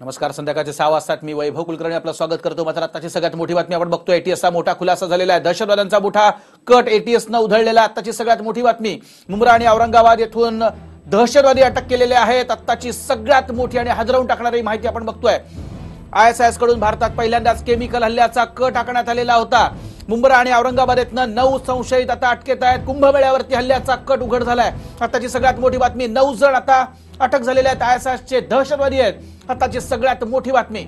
नमस्कार संध्याकाळचे सहा वाजतात मी वैभव कुलकर्णी आपलं स्वागत करतो. मात्र आताची सगळ्यात मोठी बातमी आपण बघतो एटीएसचा मोठा खुलासा झालेला आहे. दहशतवाद्यांचा मोठा कट एटीएसनं उधळलेला आताची सगळ्यात मोठी बातमी मुंब्रा आणि औरंगाबाद येथून दहशतवादी अटक केलेले आहेत. आत्ताची सगळ्यात मोठी आणि हादरवून टाकणारी माहिती आपण बघतोय. आय एस एसकडून भारतात पहिल्यांदाच केमिकल हल्ल्याचा कट आखण्यात आलेला होता. मुंबई आणि औरंगाबाद येथनं नऊ संशयित आता अटकेत आहेत. कुंभमेळ्यावरती हल्ल्याचा कट उघड झालाय. आताची सगळ्यात मोठी बातमी नऊ जण आता अटक झालेले आहेत. आयएसआयचे चे दहशतवादी आहेत. आताची सगळ्यात मोठी बातमी.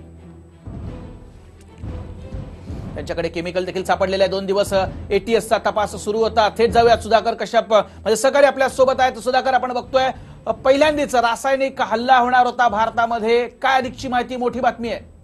त्यांच्याकडे केमिकल देखील सापडलेले आहे दोन दिवस एटीएसचा तपास सुरू होता. थेट जाऊयात. सुधाकर कश्यप म्हणजे सकाळी आपल्यासोबत आहेत. सुधाकर आपण बघतोय अ, पहिल्यांदाच रासायनिक हल्ला होणार होता भारतामध्ये. काय अधिकची माहिती? मोठी बातमी आहे.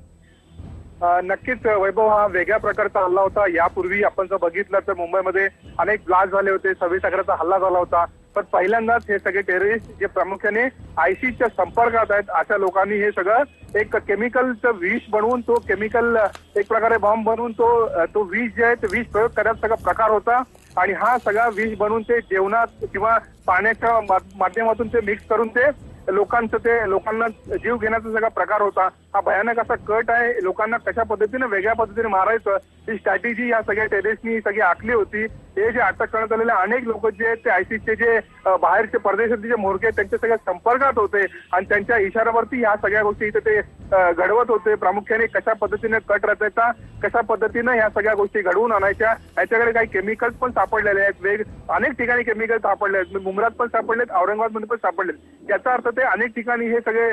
नक्कीच वैभव हा वेगळ्या प्रकारचा हल्ला होता. यापूर्वी आपण जर बघितलं तर मुंबईमध्ये अनेक ब्लास्ट झाले होते. सव्वीस अकराचा हल्ला झाला होता. पण पहिल्यांदाच हे सगळे टेररिस्ट जे प्रामुख्याने आयसीसच्या संपर्कात आहेत अशा लोकांनी हे सगळं एक केमिकलचं विष बनवून तो केमिकल एक प्रकारे बॉम्ब बनवून तो तो विष जे आहे ते विष प्रयोग करण्याचा सगळा प्रकार होता. आणि हा सगळा विष बनवून ते जेवणात किंवा पाण्याच्या मा- माध्यमातून ते मिक्स करून ते लोकांचं ते लोकांना जीव घेण्याचा सगळा प्रकार होता. हा भयानक असा कट आहे. लोकांना कशा पद्धतीने वेगळ्या पद्धतीने मारायचं ही स्ट्रॅटेजी या सगळ्या टेरेसनी सगळी आखली होती. हे जे अटक करण्यात आलेले अनेक लोक जे आहेत ते आयसीचे जे बाहेरचे परदेशातले जे मोरके आहेत त्यांच्या सगळ्या संपर्कात होते आणि त्यांच्या इशाऱ्यावरती ह्या सगळ्या गोष्टी इथे ते घडवत होते. प्रामुख्याने कशा पद्धतीने कट रचायचा कशा पद्धतीनं ह्या सगळ्या गोष्टी घडवून आणायच्या याच्याकडे काही केमिकल्स पण सापडलेले आहेत. वेग अनेक ठिकाणी केमिकल सापडले आहेत मुंबरात पण सापडलेत औरंगाबादमध्ये पण सापडलेत. याचा अर्थ ते अनेक ठिकाणी हे सगळे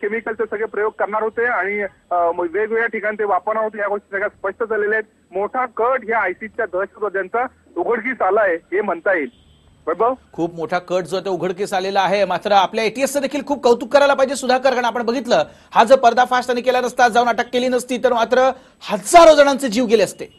केमिकलचे सगळे प्रयोग करणार होते आणि वेगवेगळ्या ठिकाणी ते वापरणार होते. या गोष्टी सगळ्या स्पष्ट झालेल्या आहेत. मोठा कट ह्या आयसीच्या दहशतवाद्यांचा उघडकीस आलाय हे म्हणता येईल. खूप मोठा कट जो आहे तो उघडकीस आलेला आहे. मात्र आपल्या एटीएसचं देखील खूप कौतुक करायला पाहिजे सुधाकर कारण आपण बघितलं हा जर पर्दाफाश त्यांनी केला नसता जाऊन अटक केली नसती तर मात्र हजारो जणांचे जीव गेले असते.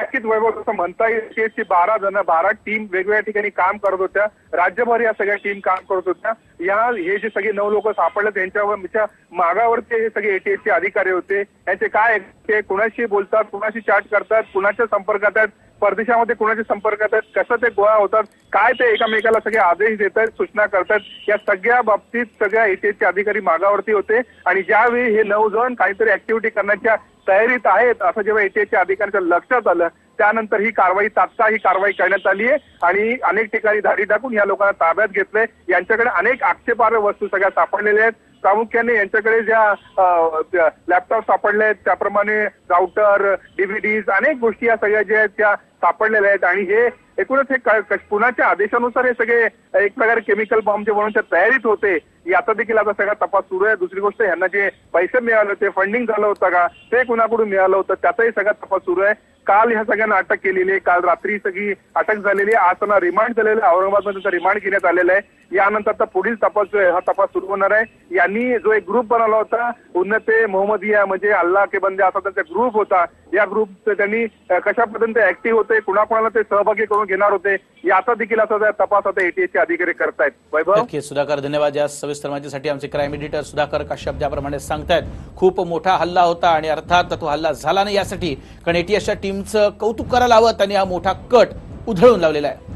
नक्कीच वैभव तसं म्हणता येईल की बारा जण बारा टीम वेगवेगळ्या ठिकाणी काम करत होत्या. राज्यभर या सगळ्या टीम काम करत होत्या. या हे जे सगळे नऊ लोक सापडले त्यांच्या मागावरचे हे सगळे एटीएसचे अधिकारी होते. यांचे काय ते कुणाशी बोलतात कुणाशी चॅट करतात कुणाच्या संपर्कात आहेत परदेशामध्ये कुणाच्या संपर्कात आहेत कसं ते गोळा होतात काय ते एकामेकाला सगळे आदेश देत आहेत सूचना करतात या सगळ्या बाबतीत सगळ्या एटीएसचे अधिकारी मागावरती होते. आणि ज्यावेळी हे नऊ जण काहीतरी ऍक्टिव्हिटी करण्याच्या तयारीत आहेत असं जेव्हा एटीएसच्या अधिकाऱ्यांच्या लक्षात आलं त्यानंतर ही कारवाई तात्काळ ही कारवाई करण्यात आली आहे आणि अनेक ठिकाणी धाडी टाकून या लोकांना ताब्यात घेतलंय. यांच्याकडे अनेक आक्षेपार्ह वस्तू सगळ्या सापडलेल्या आहेत. प्रामुख्याने यांच्याकडे ज्या लॅपटॉप सापडले आहेत त्याप्रमाणे राऊटर डीव्हीडीज अनेक गोष्टी या सगळ्या ज्या आहेत त्या सापडलेल्या आहेत. आणि हे एकूणच हे कुणाच्या पुण्याच्या आदेशानुसार हे सगळे एक प्रकारे केमिकल बॉम्बचे त्या तयारीत होते याचा देखील आता सगळा तपास सुरू आहे. दुसरी गोष्ट यांना जे पैसे मिळाले होते फंडिंग झालं होतं का ते कुणाकडून मिळालं होतं त्याचाही सगळा तपास सुरू आहे. काल ह्या सगळ्यांना अटक केलेली आहे. काल रात्री सगळी अटक झालेली आहे. आज त्यांना रिमांड झालेलं आहे. औरंगाबादमध्ये त्यांचा रिमांड घेण्यात आलेला आहे. यानंतर आता पुढील तपास जो आहे हा तपास सुरू होणार आहे. यांनी जो एक ग्रुप बनवला होता उन्नते मोहम्मदिया म्हणजे अल्लाह के बंदे असा त्यांचा ग्रुप होता. या ग्रुप त्यांनी कशा पद्धतीने ऍक्टिव्ह होते कुणाकुणाला ते सहभागी करून घेणार होते याचा देखील असा तपास आता एटीएसचे अधिकारी करतायत. वैभव? सुधाकर. धन्यवाद. या सविस्तर माहितीसाठी आमचे क्राईम एडिटर सुधाकर कश्यप ज्याप्रमाणे सांगतायत खूप मोठा हल्ला होता आणि अर्थात तो हल्ला झाला नाही. यासाठी कारण एटीएसच्या टीम टीमचं कौतुक करायला हवं त्यांनी हा मोठा कट उधळून लावलेला आहे.